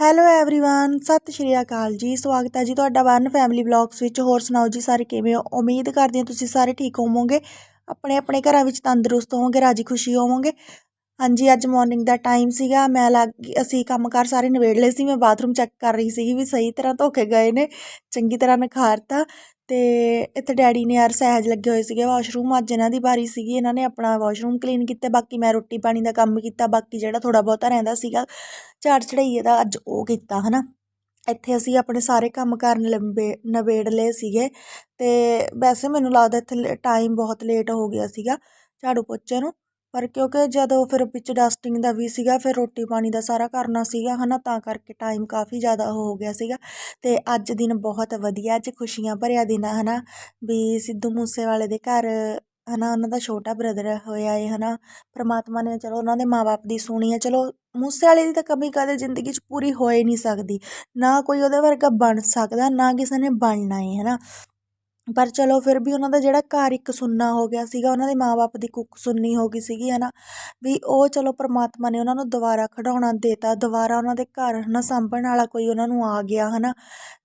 Hello everyone ਸਤਿ ਸ਼੍ਰੀ ਅਕਾਲ ਜੀ ਸਵਾਗਤ ਹੈ ਜੀ ਤੁਹਾਡਾ ਵਨ ਫੈਮਿਲੀ ਵਲੌਗਸ ਵਿੱਚ ਹੋਰ ਸੁਣਾਓ ਜੀ ਸਾਰੇ ਕਿਵੇਂ ਹੋ ਉਮੀਦ ਕਰਦੀ ਹਾਂ ਤੁਸੀਂ ਸਾਰੇ ਠੀਕ ਹੋਵੋਗੇ ਆਪਣੇ ਆਪਣੇ ਘਰਾਂ ਵਿੱਚ ਤੰਦਰੁਸਤ ਹੋਵੋਗੇ ਰਾਜੀ ਖੁਸ਼ੀ ਹੋਵੋਗੇ ਹਾਂਜੀ ਅੱਜ ਮਾਰਨਿੰਗ ਦਾ ਟਾਈਮ ਸੀਗਾ ਮੈਂ ਲੱਗ ਅਸੀਂ ਕੰਮਕਾਰ ਸਾਰੇ ਨਿਬੇੜ ਲਏ ਸੀ ਮੈਂ ਬਾਥਰੂਮ ਚੈੱਕ ਕਰ ਰਹੀ ਸੀਗੀ ਵੀ ਸਹੀ ਤਰ੍ਹਾਂ ਧੋ ਕੇ ਗਏ ਨੇ ਚੰਗੀ ਤਰ੍ਹਾਂ ਨਖਾਰਤਾ ਅਤੇ ਇੱਥੇ ਡੈਡੀ ਨੇ ਯਾਰ ਸਹਿਜ ਲੱਗੇ ਹੋਏ ਸੀਗੇ ਵਾਸ਼ਰੂਮ, ਅੱਜ ਇਹਨਾਂ ਦੀ ਵਾਰੀ ਸੀਗੀ, ਇਹਨਾਂ ਨੇ ਆਪਣਾ ਵਾਸ਼ਰੂਮ ਕਲੀਨ ਕੀਤਾ, ਬਾਕੀ ਮੈਂ ਰੋਟੀ ਪਾਣੀ ਦਾ ਕੰਮ ਕੀਤਾ, ਬਾਕੀ ਜਿਹੜਾ ਥੋੜ੍ਹਾ ਬਹੁਤਾ ਰਹਿੰਦਾ ਸੀਗਾ, ਝਾੜ ਝੜਈਏ ਦਾ ਅੱਜ ਉਹ ਕੀਤਾ ਹੈ ਨਾ ਇੱਥੇ ਅਸੀਂ ਆਪਣੇ ਸਾਰੇ ਕੰਮ ਕਰਨ ਲੰਬੇ ਨਿਬੇੜ ਲਏ ਸੀਗੇ ਅਤੇ ਵੈਸੇ ਮੈਨੂੰ ਲੱਗਦਾ ਇੱਥੇ ਟਾਈਮ ਬਹੁਤ ਲੇਟ ਹੋ ਗਿਆ ਸੀਗਾ ਝਾੜੂ ਪੋਚੇ ਨੂੰ। ਪਰ ਕਿਉਂਕਿ ਜਦੋਂ ਫਿਰ ਵਿੱਚ ਡਸਟਿੰਗ ਦਾ ਵੀ ਸੀਗਾ, ਫਿਰ ਰੋਟੀ ਪਾਣੀ ਦਾ ਸਾਰਾ ਕਰਨਾ ਸੀਗਾ ਹੈ ਨਾ ਤਾਂ ਕਰਕੇ ਟਾਈਮ ਕਾਫੀ ਜ਼ਿਆਦਾ ਹੋ ਗਿਆ ਸੀਗਾ। ਅਤੇ ਅੱਜ ਦਿਨ ਬਹੁਤ ਵਧੀਆ, ਅੱਜ ਖੁਸ਼ੀਆਂ ਭਰਿਆ ਦਿਨ ਆ ਨਾ ਵੀ ਸਿੱਧੂ ਮੂਸੇਵਾਲੇ ਦੇ ਘਰ ਹੈ ਨਾ ਉਹਨਾਂ ਦਾ ਛੋਟਾ ਬ੍ਰਦਰ ਹੋਇਆ ਏ ਨਾ ਪਰਮਾਤਮਾ ਨੇ, ਚਲੋ, ਉਹਨਾਂ ਦੇ ਮਾਂ ਬਾਪ ਦੀ ਸੁਣੀ ਹੈ ਚਲੋ, ਮੂਸੇਵਾਲੇ ਦੀ ਤਾਂ ਕਮੀ ਕਦੇ ਜ਼ਿੰਦਗੀ 'ਚ ਪੂਰੀ ਹੋ ਹੀ ਨਹੀਂ ਸਕਦੀ। ਨਾ ਕੋਈ ਉਹਦੇ ਵਰਗਾ ਬਣ ਸਕਦਾ, ਨਾ ਕਿਸੇ ਨੇ ਬਣਨਾ ਏ ਹੈ ਨਾ ਪਰ ਚਲੋ ਫਿਰ ਵੀ ਉਹਨਾਂ ਦਾ ਜਿਹੜਾ ਘਰ ਇੱਕ ਸੁੰਨਾ ਹੋ ਗਿਆ ਸੀਗਾ, ਉਹਨਾਂ ਦੇ ਮਾਪੇ ਦੀ ਕੁੱਖ ਸੁੰਨੀ ਹੋ ਗਈ ਸੀਗੀ ਹੈ ਨਾ ਵੀ ਉਹ ਚਲੋ ਪ੍ਰਮਾਤਮਾ ਨੇ ਉਹਨਾਂ ਨੂੰ ਦੁਬਾਰਾ ਖਿਡੌਣਾ ਦੇਤਾ, ਦੁਬਾਰਾ ਉਹਨਾਂ ਦੇ ਘਰ ਹੈ ਨਾ ਸਾਂਭਣ ਵਾਲਾ ਕੋਈ ਉਹਨਾਂ ਨੂੰ ਆ ਗਿਆ ਹੈ ਨਾ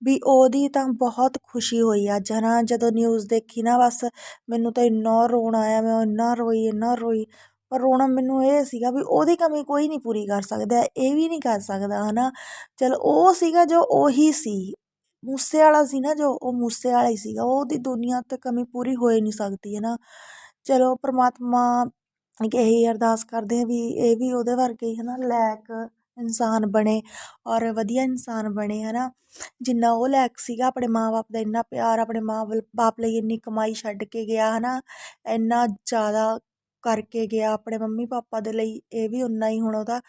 ਵੀ ਉਹਦੀ ਤਾਂ ਬਹੁਤ ਖੁਸ਼ੀ ਹੋਈ ਅੱਜ ਹੈ ਨਾ ਜਦੋਂ ਨਿਊਜ਼ ਦੇਖੀ ਨਾ ਬਸ, ਮੈਨੂੰ ਤਾਂ ਇੰਨਾ ਰੋਣਾ ਆਇਆ, ਮੈਂ ਇੰਨਾ ਰੋਈ ਇੰਨਾ ਰੋਈ। ਪਰ ਰੋਣਾ ਮੈਨੂੰ ਇਹ ਸੀਗਾ ਵੀ ਉਹਦੀ ਕਮੀ ਕੋਈ ਨਹੀਂ ਪੂਰੀ ਕਰ ਸਕਦਾ, ਇਹ ਵੀ ਨਹੀਂ ਕਰ ਸਕਦਾ, ਹਨਾ? ਚਲ ਉਹ ਸੀਗਾ ਜੋ ਉਹੀ ਸੀ ਮੂਸੇ ਵਾਲਾ ਸੀ ਨਾ ਜੋ, ਉਹ ਮੂਸੇ ਵਾਲਾ ਹੀ ਸੀਗਾ। ਉਹਦੀ ਦੁਨੀਆ ਤੇ ਕਮੀ ਪੂਰੀ ਹੋ ਹੀ ਨਹੀਂ ਸਕਦੀ, ਹੈ ਨਾ। ਚਲੋ, ਪਰਮਾਤਮਾ ਅੱਗੇ ਇਹੀ ਅਰਦਾਸ ਕਰਦੇ ਆ ਵੀ ਇਹ ਵੀ ਉਹਦੇ ਵਰਗੇ ਹੀ, ਹੈ ਨਾ, ਲਾਇਕ ਇਨਸਾਨ ਬਣੇ ਔਰ ਵਧੀਆ ਇਨਸਾਨ ਬਣੇ, ਹੈ ਨਾ। ਜਿੰਨਾ ਉਹ ਲਾਇਕ ਸੀਗਾ, ਆਪਣੇ ਮਾਂ-ਬਾਪ ਦਾ ਇੰਨਾ ਪਿਆਰ, ਆਪਣੇ ਮਾਂ-ਬਾਪ ਲਈ ਇੰਨੀ ਕਮਾਈ ਛੱਡ ਕੇ ਗਿਆ, ਹੈ ਨਾ। ਇੰਨਾ ਜ਼ਿਆਦਾ ਕਰਕੇ ਗਿਆ, ਆਪਣੇ ਮੰਮੀ ਪਾਪਾ ਦੇ ਲਈ, ਇਹ ਵੀ ਉਨਾ ਹੀ ਹੁਣ ਉਹਦਾ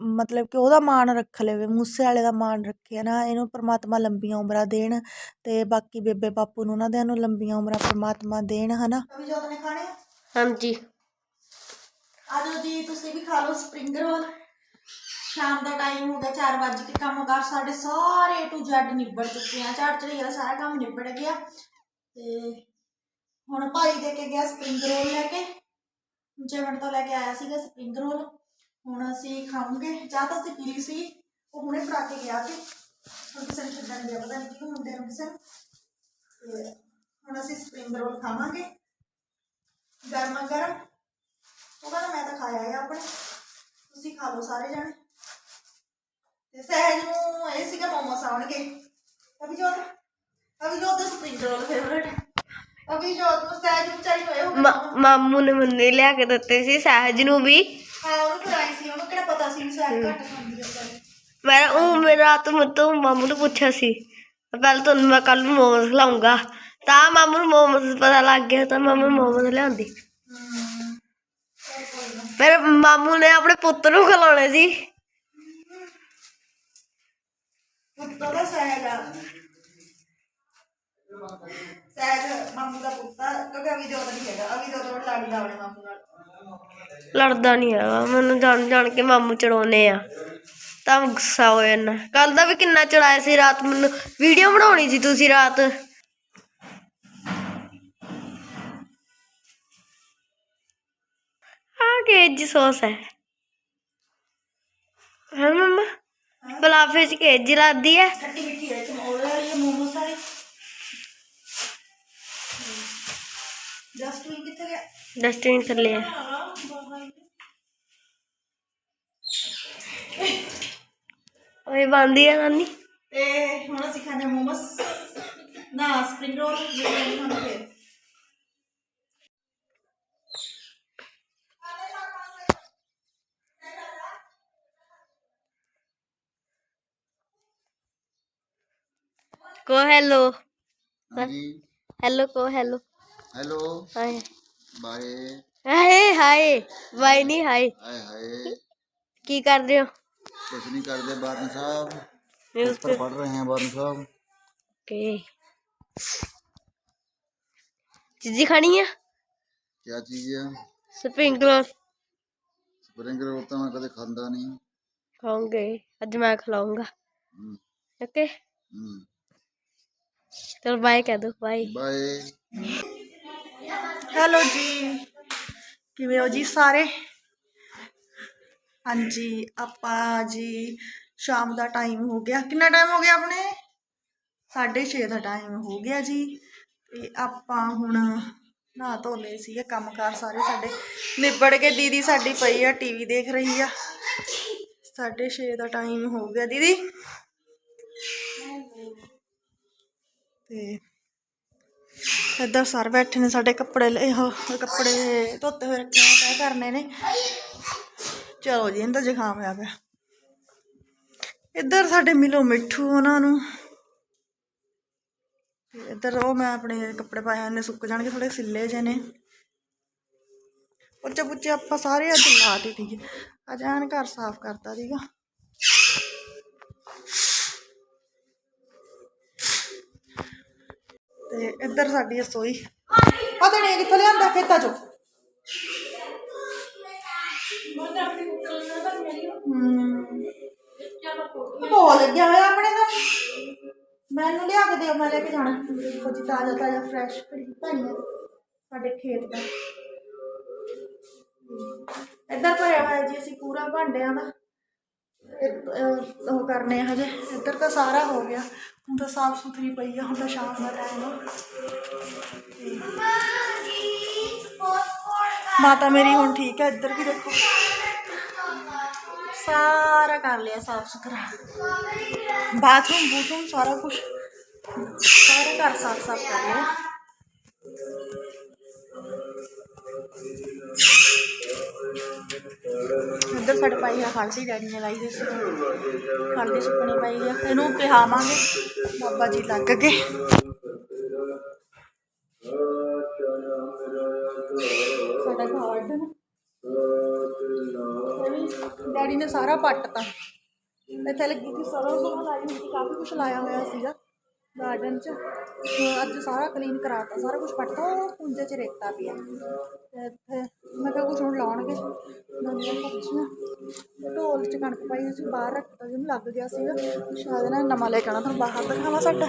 ਮਤਲਬ ਕਿ ਉਹਦਾ ਮਾਣ ਰੱਖ ਲਵੇ ਮੂਸੇ ਵਾਲੇ ਦਾ ਮਾਣ ਰੱਖੇ ਨਾ ਇਹਨੂੰ ਪ੍ਰਮਾਤਮਾ ਲੰਬੀਆਂ ਉਮਰਾਂ ਦੇਣ ਤੇ ਬਾਕੀ ਬੇਬੇ ਬਾਪੂ ਨੂੰ ਉਹਨਾਂ ਦੇ ਨੂੰ ਲੰਬੀਆਂ ਉਮਰਾਂ ਪ੍ਰਮਾਤਮਾ ਦੇਣ ਹਨਾ। ਅਭੀ ਜੋਤ ਨੇ ਖਾਣੇ ਹਾਂਜੀ। ਆਜੋ ਜੀ ਤੁਸੀਂ ਵੀ ਖਾ ਲਓ ਸਪਰਿੰਗ ਰੋਲ। ਸ਼ਾਮ ਦਾ ਟਾਈਮ ਹੋ ਗਿਆ 4 ਵਜੇ ਕੇ ਕੰਮ ਕਰ ਸਾਡੇ ਸਾਰੇ ਟੂ ਜ਼ੈਡ ਨਿਬੜ ਚੁੱਕੇ ਆ। ਝਾੜ ਝੜੀ ਦਾ ਸਾਰਾ ਕੰਮ ਨਿਬੜ ਗਿਆ। ਤੇ ਹੁਣ ਭਾਈ ਦੇ ਕੇ ਗਿਆ ਸਪਰਿੰਗ ਰੋਲ ਲੈ ਕੇ। ਜਵਣ ਤੋਂ ਲੈ ਕੇ ਆਇਆ ਸੀਗਾ ਸਪਰਿੰਗ ਰੋਲ। ਹੁਣ ਅਸੀਂ ਖਾਵਾਂਗੇ। ਚਾਹ ਤਾਂ ਅਸੀਂ ਪੀ ਲਈ ਸੀ, ਉਹ ਹੁਣੇ ਫੜਾ ਕੇ ਗਿਆ ਕਿ ਹੁਣ ਕਿਸੇ ਨੂੰ ਛੱਡਣ ਗਿਆ, ਪਤਾ ਨਹੀਂ ਕਿਹਨੂੰ ਮੁੰਡੇ ਨੂੰ ਕਿਸੇ ਤੇ ਹੁਣ ਅਸੀਂ ਸਪਰਿੰਗ ਰੋਲ ਖਾਵਾਂਗੇ। ਗਰਮਾ ਗਰਮ। ਉਹ ਕਹਿੰਦਾ ਮੈਂ ਤਾਂ ਖਾਇਆ ਹੈ ਆਪਣੇ। ਤੁਸੀਂ ਖਾ ਲਓ ਸਾਰੇ ਜਾਣੇ। ਤੇ ਸਹਿਜ ਨੂੰ ਇਹ ਸੀਗਾ ਮੋਮੋਸ ਆਉਣਗੇ। ਅਭੀ ਜੋਤ ਅਭੀ ਜੋਤ ਦਾ ਸਪਰਿੰਗ ਰੋਲ ਫੇਵਰਟ ਅਭੀ ਜੋਤ ਨੂੰ ਸਹਿਜ ਨੂੰ ਚਾਹੀ ਹੋਏ ਮਾਮੂ ਨੇ ਮੈਨੂੰ ਲਿਆ ਕੇ ਦਿੱਤੇ ਸੀ, ਸਹਿਜ ਨੂੰ ਵੀ। ਹਾਂ ਉਹਨੂੰ ਖਿਲਾਈ ਸੀ ਉਹਨੂੰ ਕਿਹੜਾ ਪਤਾ ਸੀ ਵੀ ਸਹਿਜ ਘੱਟ ਖਾਂਦੀ ਹੈ ਵਿਚਾਰੀ। ਮੈਂ ਉਹ ਮੇਰਾ ਤੋਂ ਮੈਂ ਤੋਂ ਮਾਮੂ ਨੂੰ ਪੁੱਛਿਆ ਸੀ ਪਹਿਲਾਂ ਤੁਹਾਨੂੰ ਮੈਂ ਕੱਲ ਨੂੰ ਮੋਮੋਸ ਖਿਲਾਉਂਗਾ ਤਾਂ ਮਾਮੂ ਨੂੰ ਮੋਮੋਸ ਪਤਾ ਲੱਗ ਗਿਆ ਤਾਂ ਮਾਮੂ ਮੋਮੋਸ ਨਾ ਫਿਰ ਮਾਮੂ ਨੇ ਆਪਣੇ ਪੁੱਤ ਨੂੰ ਖਿਲਾਉਣੇ ਸੀ। ਪੁੱਤੋ ਦਾ ਸਹਿਜ ਆ। ਸਹਿਜ ਮਾਮੂ ਦਾ ਪੁੱਤਾ ਕਿਉਂਕਿ ਅਭੀ ਜੋਤ ਨਹੀਂ ਹੈਗਾ ਅਭੀ ਜੋਤ ਬੜਾ ਲੜਦਾ ਆਪਣੇ ਮਾਮੂ ਨਾਲ। ਲੜਦਾ ਨਹੀਂ ਹੈਗਾ। ਮੈਨੂੰ ਜਾਣ ਜਾਣ ਕੇ ਮਾਮੂ ਚੜਾਉਨੇ ਆ। ਤਾਂ ਗੁੱਸਾ ਹੋ ਜਾਂਦਾ। ਕੱਲ ਦਾ ਵੀ ਕਿੰਨਾ ਚੜਾਇਆ ਸੀ ਰਾਤ। ਮੈਨੂੰ ਵੀਡੀਓ ਬਣਾਉਣੀ ਸੀ ਤੁਸੀਂ ਰਾਤ। ਆ ਕੇਜ ਸੌਸ ਹੈ। ਹਾਂ ਮਮਾ? ਫਲਾਫੇ ਚ ਕੇਜ ਲਾਦੀ ਹੈ। ਖੱਟੀ ਮਿੱਠੀ ਹੈ। ਤੁਮ ਉਹਦੇ ਵਾਲੀ ਹੈ ਵੀ ਕਿੱਥੇ ਗਿਆ? ਡਸਟਿੰਗ ਥੱਲੇ ਹੈ ਓਏ ਬੰਦੀ ਹੈ ਨਾਨੀ? ਤੇ ਹੁਣ ਅਸੀਂ ਖਾਣੇ ਮੋਮੋਸ। ਨਾ ਸਪਰਿੰਗ ਰੋਲ ਬਿਰਿਆਨੀ ਖਾਣਾ ਫਿਰ। ਕੋ ਹੈਲੋ। ਹਾਂਜੀ। ਹੈਲੋ ਕੋ hello hi bye hi hi ਬਾਈ ਨਹੀਂ ਹਾਏ ਹਾਏ ਹਾਏ ਕੀ ਕਰ ਰਹੇ ਹੋ? ਕੁਝ ਨਹੀਂ ਕਰਦੇ ਬਾਰਨ ਸਾਹਿਬ ਪੇਪਰ ਪੜ ਰਹੇ ਹਾਂ ਬਾਰਨ ਸਾਹਿਬ ਓਕੇ। ਚੀਜ਼ੀ ਖਾਣੀ ਆ? ਕੀ ਚੀਜ਼ ਆ? Spring roll. ਸਪਰਿੰਗ ਰੋਲ ਤਾਂ ਮੈਂ ਕਦੇ ਖਾਂਦਾ ਨਹੀਂ ਖਾਉਂਗੇ ਅੱਜ ਮੈਂ ਖਿਲਾਉਂਗਾ ਓਕੇ। ਚਲ ਬਾਏ ਕਹਿ ਹੈਲੋ ਜੀ ਕਿਵੇਂ ਹੋ ਜੀ ਸਾਰੇ? ਹਾਂਜੀ, ਆਪਾਂ ਜੀ ਸ਼ਾਮ ਦਾ ਟਾਈਮ ਹੋ ਗਿਆ। ਕਿੰਨਾ ਟਾਈਮ ਹੋ ਗਿਆ ਆਪਣੇ? 6:30 ਦਾ ਟਾਈਮ ਹੋ ਗਿਆ ਜੀ। ਤੇ ਆਪਾਂ ਹੁਣ ਨਹਾ ਧੋ ਲਏ ਸੀਗੇ ਕੰਮਕਾਰ ਸਾਰੇ ਸਾਡੇ। ਨਿਬੜ ਕੇ ਦੀਦੀ ਸਾਡੀ ਪਈ ਆ ਟੀਵੀ ਦੇਖ ਰਹੀ ਆ। 6:30 ਦਾ ਟਾਈਮ ਹੋ ਗਿਆ ਦੀਦੀ। ਤੇ ਇੱਧਰ ਸਰ ਬੈਠੇ ਨੇ ਸਾਡੇ ਕੱਪੜੇ ਲਏ ਕੱਪੜੇ ਧੋਤੇ ਹੋਏ ਰੱਖੇ ਨੇ, ਤੈਅ ਕਰਨੇ ਨੇ। ਚਲੋ ਜੀ, ਇਹਦਾ ਜ਼ੁਕਾਮ ਹੋਇਆ ਪਿਆ ਇੱਧਰ ਸਾਡੇ ਮਿਲੋ ਮਿੱਠੂ, ਉਹਨਾਂ ਨੂੰ। ਇੱਧਰ ਉਹ ਮੈਂ ਆਪਣੇ ਕੱਪੜੇ ਪਾਏ ਹੋਏ ਨੇ, ਸੁੱਕ ਜਾਣਗੇ ਥੋੜੇ ਸਿੱਲੇ ਜੇ ਨੇ। ਪੁੱਛੇ ਪੁੱਛੇ ਆਪਾਂ ਸਾਰੇ ਅੱਜ ਲਾਤੇ ਸੀਗੇ ਸੀਗੀ ਅੱਜ ਐਨ ਘਰ ਸਾਫ਼ ਕਰਤਾ ਸੀਗਾ। ਤੇ ਇੱਧਰ ਸਾਡੀ ਰਸੋਈ। ਪਤਾ ਨਹੀਂ ਕਿੱਥੋਂ ਲਿਆਂਦਾ ਖੇਤਾਂ ਚੋਂ? ਹੂੰ। ਲੱਗਿਆ ਹੋਇਆ ਆਪਣੇ ਦਾ ਮੈਨੂੰ ਲਿਆ ਕੇ ਦਿਓ, ਮੈਂ ਲੈ ਕੇ ਜਾਣਾ। ਦੇਖੋ ਜੀ ਤਾਜ਼ਾ ਤਾਜ਼ਾ ਫਰੈਸ਼ ਧਨੀਆ ਸਾਡੇ ਖੇਤ ਦਾ। ਇੱਧਰ ਭਰਿਆ ਹੋਇਆ ਜੀ, ਅਸੀਂ ਪੂਰਾ ਭਾਂਡਿਆਂ ਦਾ। ਉਹ ਕਰਨੇ ਆ ਹਜੇ। ਇੱਧਰ ਤਾਂ ਸਾਰਾ ਹੋ ਗਿਆ। ਹੁਣ ਤਾਂ ਸਾਫ਼ ਸੁਥਰੀ ਪਈ ਆ, ਹੁਣ ਤਾਂ ਸ਼ਾਮ ਦਾ ਟਾਈਮ ਆ। ਮਾਤਾ ਮੇਰੀ ਹੁਣ ਠੀਕ ਹੈ ਇੱਧਰ ਵੀ ਦੇਖੋ। ਸਾਰਾ ਕਰ ਲਿਆ ਸਾਫ਼ ਸੁਥਰਾ। ਬਾਥਰੂਮ ਬੂਥਰੂਮ ਸਾਰਾ ਕੁਝ ਸਾਰਾ ਘਰ ਸਾਫ਼ ਸਾਫ਼ ਕਰ ਲਿਆ। ਇੱਧਰ ਸਾਡੇ ਪਾਈ ਆ ਹਲਦੀ ਡੈਡੀ ਨੇ ਲਾਈ ਹੋਈ ਸੀ। ਹਲਦੀ ਸੁੱਕਣੀ ਪਾਈ ਆ। ਇਹਨੂੰ ਪਿਹਾਵਾਂਗੇ, ਬਾਬਾ ਜੀ ਲੱਗ ਕੇ ਸਾਡਾ ਗਾਰਡਨ ਡੈਡੀ ਨੇ ਸਾਰਾ ਪੱਟਤਾ ਇੱਥੇ ਲੱਗੀ ਸੀ ਸਰੋਂ ਸਰੋਂ ਲਾਈ ਹੋਈ ਕਾਫੀ ਕੁਝ ਲਾਇਆ ਹੋਇਆ ਸੀਗਾ। ਗਾਰਡਨ 'ਚ। ਅੱਜ ਸਾਰਾ ਕਲੀਨ ਕਰਾਤਾ, ਸਾਰਾ ਕੁਝ ਪੱਟਤਾ ਉਹ ਪੁੰਜੇ 'ਚ ਰੇਤਾ ਪਿਆ। ਤੇ ਇੱਥੇ ਮੈਂ ਕਿਹਾ ਕੁਝ ਹੁਣ ਲਾਉਣਗੇ। ਨਵੀਆਂ ਸਬਜ਼ੀਆਂ ਢੋਲ 'ਚ ਕਣਕ ਪਾਈ ਸੀ, ਬਾਹਰ ਰੱਖਤਾ ਜਿਹਨੂੰ ਲੱਗ ਗਿਆ ਸੀਗਾ। ਸ਼ਾਇਦ ਨਾ ਨਵਾਂ ਲੈ ਕੇ ਆਉਣਾ, ਤੁਹਾਨੂੰ ਬਾਹਰ ਦਿਖਾਵਾਂ ਸਾਡਾ।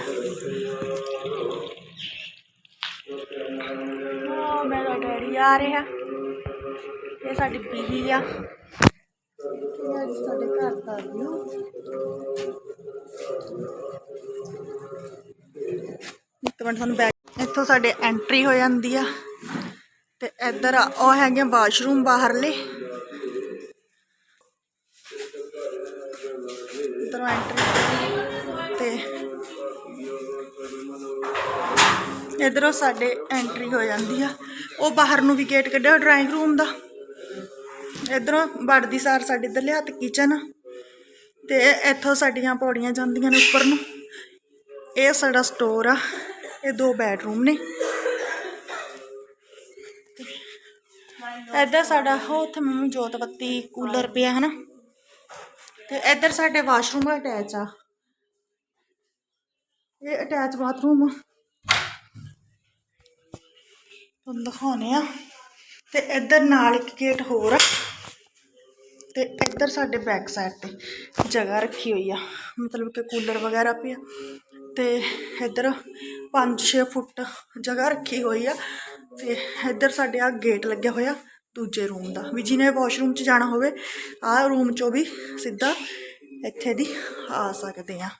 ਆ ਮੇਰਾ ਡੈਡੀ ਆ ਰਿਹਾ। ਇਹ ਸਾਡੀ ਬੀਹੀ ਆ। ਇਹ ਅੱਜ ਸਾਡੇ ਘਰ ਦਾ ਵਿਊ। ਇੱਕ ਮਿੰਟ ਤੁਹਾਨੂੰ ਬੈਕ ਇੱਥੋਂ ਸਾਡੇ ਐਂਟਰੀ ਹੋ ਜਾਂਦੀ ਆ। ਤੇ ਇੱਧਰ ਉਹ ਹੈਗੇ ਵਾਸ਼ਰੂਮ ਬਾਹਰਲੇ। ਇੱਧਰੋਂ ਐਂਟਰੀ ਤੇ ਇੱਧਰੋਂ ਸਾਡੇ ਐਂਟਰੀ ਹੋ ਜਾਂਦੀ ਆ। ਉਹ ਬਾਹਰ ਨੂੰ ਵੀ ਗੇਟ ਕੱਢਿਆ ਡਰਾਇੰਗ ਰੂਮ ਦਾ। ਇੱਧਰੋਂ ਵੜਦੀ ਸਾਰ ਸਾਡੇ ਇੱਧਰਲੇ ਹੱਥ ਕਿਚਨ ਤੇ ਇੱਥੋਂ ਸਾਡੀਆਂ ਪੌੜੀਆਂ ਜਾਂਦੀਆਂ ਨੇ ਉੱਪਰ ਨੂੰ। ਇਹ ਸਾਡਾ ਸਟੋਰ ਆ। ਇਹ ਦੋ ਬੈਡਰੂਮ ਨੇ। ਇੱਧਰ ਸਾਡਾ, ਉਹ ਉੱਥੇ ਮੰਮੀ ਜੋਤ ਬੱਤੀ, ਕੂਲਰ ਪਿਆ ਹਨਾ। ਤੇ ਇੱਧਰ ਸਾਡੇ ਵਾਸ਼ਰੂਮ ਅਟੈਚ ਆ। ਇਹ ਅਟੈਚ ਬਾਥਰੂਮ ਆ। ਤੁਹਾਨੂੰ ਦਿਖਾਉਣੇ ਆ। ਤੇ ਇੱਧਰ ਨਾਲ ਇੱਕ ਗੇਟ ਹੋਰ ਆ। ਤੇ ਇੱਧਰ ਸਾਡੇ ਬੈਕ ਸਾਈਡ ਤੇ ਜਗ੍ਹਾ ਰੱਖੀ ਹੋਈ ਆ। ਮਤਲਬ ਕਿ ਕੂਲਰ ਵਗੈਰਾ ਪਿਆ। ਤੇ ਇੱਧਰ 5-6 ਫੁੱਟ ਜਗ੍ਹਾ ਰੱਖੀ ਹੋਈ ਆ। ਤੇ ਇੱਧਰ ਸਾਡੇ ਆ ਗੇਟ ਲੱਗਿਆ ਹੋਇਆ ਦੂਜੇ ਰੂਮ ਦਾ। ਵੀ ਜਿਹਨੇ ਵਾਸ਼ਰੂਮ 'ਚ ਜਾਣਾ ਹੋਵੇ, ਆ ਰੂਮ 'ਚੋਂ ਵੀ ਸਿੱਧਾ ਇੱਥੇ ਦੀ ਆ ਸਕਦੇ ਆ।